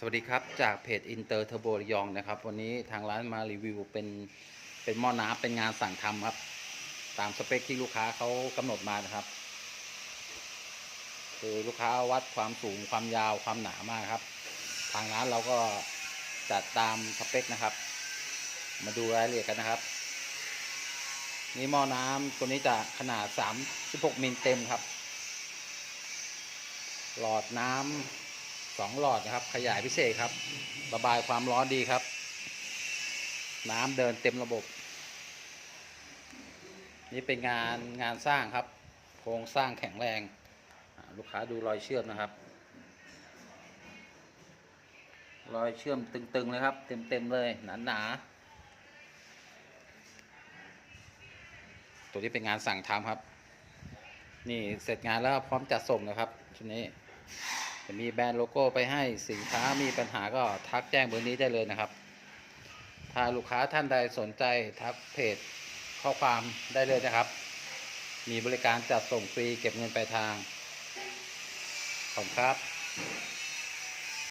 สวัสดีครับ จากเพจอินเตอร์เทอร์โบยองนะครับ วันนี้ทางร้านมารีวิวเป็นเป็นหม้อน้ำเป็นงานสั่งทำครับ ตามสเปคที่ลูกค้าเขากำหนดมานะครับ คือลูกค้าวัดความสูงความยาวความหนามากครับ ทางร้านเราก็จัดตามสเปคนะครับ มาดูรายละเอียดกันนะครับ นี่หม้อน้ำตัวนี้จะขนาด 36มิลเต็มครับ หลอดน้ำ สองหลอดนะครับ ขยายพิเศษครับ ระบายความร้อนดีครับ น้ำเดินเต็มระบบ นี่เป็นงานงานสร้างครับ โครงสร้างแข็งแรง ลูกค้าดูรอยเชื่อมนะครับ รอยเชื่อมตึงๆเลยครับ เต็มๆเลยหนาๆตัวนี้เป็นงานสั่งทำครับ นี่เสร็จงานแล้วพร้อมจัดส่งนะครับชุดนี้ จะมีแบรนด์โลโก้ไปให้สินค้ามีปัญหาก็ทักแจ้งเบอร์นี้ได้เลยนะครับ ถ้าลูกค้าท่านใดสนใจทักเพจข้อความได้เลยนะครับ มีบริการจัดส่งฟรีเก็บเงินปลายทางขอบคุณครับ